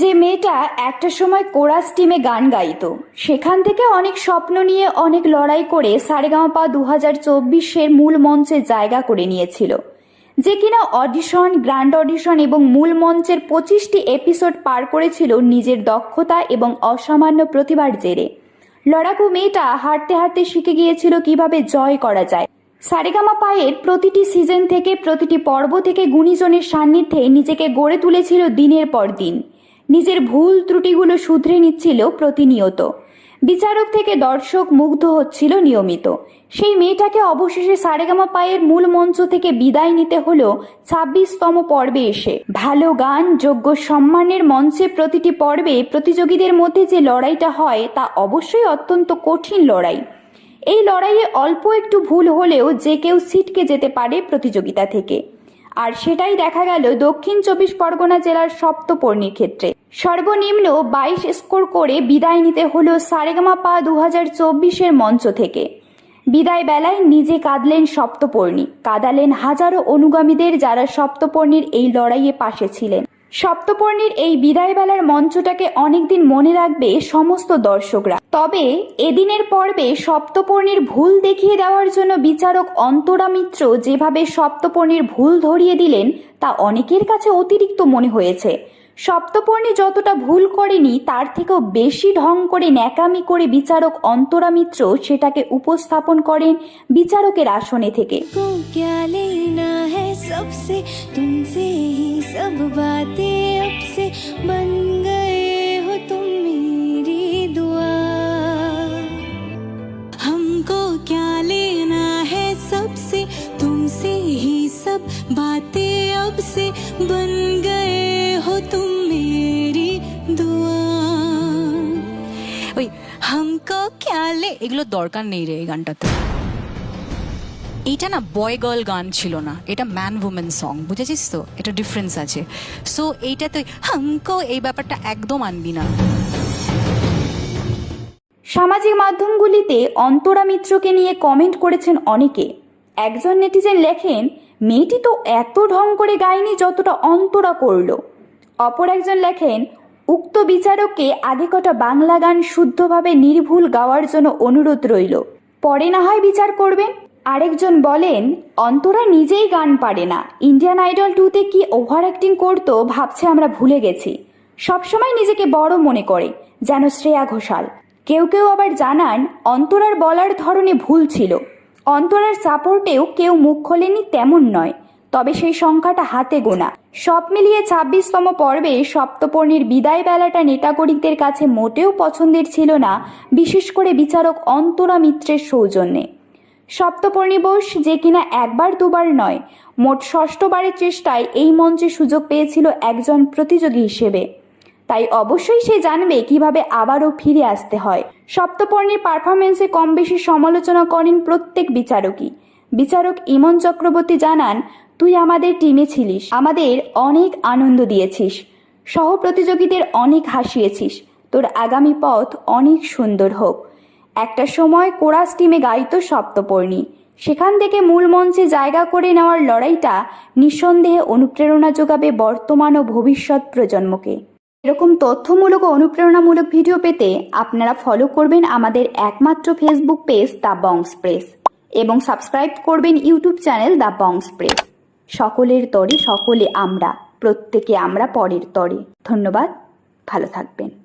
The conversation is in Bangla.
যে মেয়েটা একটা সময় কোরাস টিমে গান গাইত, সেখান থেকে অনেক স্বপ্ন নিয়ে অনেক লড়াই করে সারেগামাপা দু হাজার চব্বিশের মূল মঞ্চে জায়গা করে নিয়েছিল, যে কিনা অডিশন, গ্র্যান্ড অডিশন এবং মূল মঞ্চের পঁচিশটি এপিসোড পার করেছিল নিজের দক্ষতা এবং অসামান্য প্রতিভার জেরে। লড়াকু মেয়েটা হাঁটতে হাঁটতে শিখে গিয়েছিল কীভাবে জয় করা যায়। সারেগামা পায়ের প্রতিটি সিজন থেকে প্রতিটি পর্ব থেকে গুণীজনের সান্নিধ্যে নিজেকে গড়ে তুলেছিল দিনের পর দিন। নিজের ভুল ত্রুটিগুলো শুধরে নিচ্ছিল প্রতিনিয়ত। বিচারক থেকে দর্শক মুগ্ধ হচ্ছিল নিয়মিত। সেই মেয়েটাকে অবশেষে সারেগামা পায়ের মূল মঞ্চ থেকে বিদায় নিতে হলো ছাব্বিশতম পর্বে এসে ভালো গান, যোগ্য সম্মানের মঞ্চে প্রতিটি পর্বে প্রতিযোগীদের মধ্যে যে লড়াইটা হয় তা অবশ্যই অত্যন্ত কঠিন লড়াই। এই লড়াইয়ে অল্প একটু ভুল হলেও যে কেউ ছিটকে যেতে পারে প্রতিযোগিতা থেকে। আর সেটাই দেখা গেল দক্ষিণ চব্বিশ পরগনা জেলার সপ্তপর্ণীর ক্ষেত্রে। সর্বনিম্ন বাইশ স্কোর করে বিদায় নিতে হলো সারেগামা পা দু হাজার চব্বিশের মঞ্চ থেকে। বিদায় বেলায় নিজে কাঁদলেন সপ্তপর্ণী। কাঁদালেন হাজারো অনুগামীদের যারা সপ্তপর্ণীর এই লড়াইয়ে পাশে ছিলেন। সপ্তপর্ণীর এই বিদায় বেলার মঞ্চটাকে অনেকদিন মনে রাখবে সমস্ত দর্শকরা। তবে এদিনের পর্বে সপ্তপর্ণীর ভুল দেখিয়ে দেওয়ার জন্য বিচারক অন্তরা মিত্র যেভাবে সপ্তপর্ণীর ভুল ধরিয়ে দিলেন, তা অনেকের কাছে অতিরিক্ত মনে হয়েছে। সপ্তপর্ণী যতটা ভুল করেনি তার থেকেও বেশি ঢং করে ন্যাকামি করে বিচারক অন্তরা মিত্র সেটাকে উপস্থাপন করেন বিচারকের আসনে থেকে को क्या लेना है सबसे तुमसे ही सब बातें अब से बन गए हो तुम मेरी दुआ हमको क्या लेना है सबसे तुमसे ही सब बातें अब से बन गए हो तुम मेरी दुआ ওই হামকো খেয়ালে এগুলো দরকার নেই রে এই গানটাতে এইটা না বয় গার্ল গান ছিল না এটা ম্যান উমেন সং বুঝেছিস তো এটা ডিফারেন্স আছে সো এইটাতে হামকো এই ব্যাপারটা একদম আনবি না সামাজিক মাধ্যমগুলিতে অন্তরা মিত্রকে নিয়ে কমেন্ট করেছেন অনেকে একজন নেটিজেন লেখেন মেয়েটি তো এত ঢং করে গায়নি যতটা অন্তরা করলো অপর একজন লেখেন, উক্ত বিচারককে আগে কটা বাংলা গান শুদ্ধভাবে নির্ভুল গাওয়ার জন্য অনুরোধ রইল। পরে না হয় বিচার করবেন। আরেকজন বলেন, অন্তরা নিজেই গান পারে না। ইন্ডিয়ান আইডল টুতে কি ওভার অ্যাক্টিং করতো ভাবছে আমরা ভুলে গেছি। সবসময় নিজেকে বড় মনে করে, যেন শ্রেয়া ঘোষাল। কেউ কেউ আবার জানান, অন্তরার বলার ধরনে ভুল ছিল। অন্তরার সাপোর্টেও কেউ মুখ খোলেনি তেমন নয়। তবে সেই সংখ্যাটা হাতে গোনা। সব মিলিয়ে ছাব্বিশতম পর্বে সপ্তপর্ণীর বিদায় বেলাটা নেটাগরিকদের কাছে মোটেও পছন্দের ছিল না, বিশেষ করে বিচারক অন্তরা মিত্রের সৌজন্যে। সপ্তপর্ণী বোস যে কিনা একবার দুবার নয়, মোট ষষ্ঠবারের চেষ্টায় এই মঞ্চে সুযোগ পেয়েছিল একজন প্রতিযোগী হিসেবে। তাই অবশ্যই সে জানবে কীভাবে আবারও ফিরে আসতে হয়। সপ্তপর্ণীর পারফরমেন্সে কম বেশি সমালোচনা করেন প্রত্যেক বিচারকই। বিচারক ইমন চক্রবর্তী জানান, তুই আমাদের টিমে ছিলিস। আমাদের অনেক আনন্দ দিয়েছিস। সহ প্রতিযোগীদের অনেক হাসিয়েছিস। তোর আগামী পথ অনেক সুন্দর হোক। একটা সময় কোরাস টিমে গাইতো সপ্তপর্ণী। সেখান থেকে মূল মঞ্চে জায়গা করে নেওয়ার লড়াইটা নিঃসন্দেহে অনুপ্রেরণা যোগাবে বর্তমান ও ভবিষ্যৎ প্রজন্মকে। এরকম তথ্যমূলক ও অনুপ্রেরণামূলক ভিডিও পেতে আপনারা ফলো করবেন আমাদের একমাত্র Facebook page the Bongs press এবং সাবস্ক্রাইব করবেন YouTube channel the Bongs press. সকলের তরে সকলে আমরা, প্রত্যেকে আমরা পরের তরে। ধন্যবাদ, ভালো থাকবেন।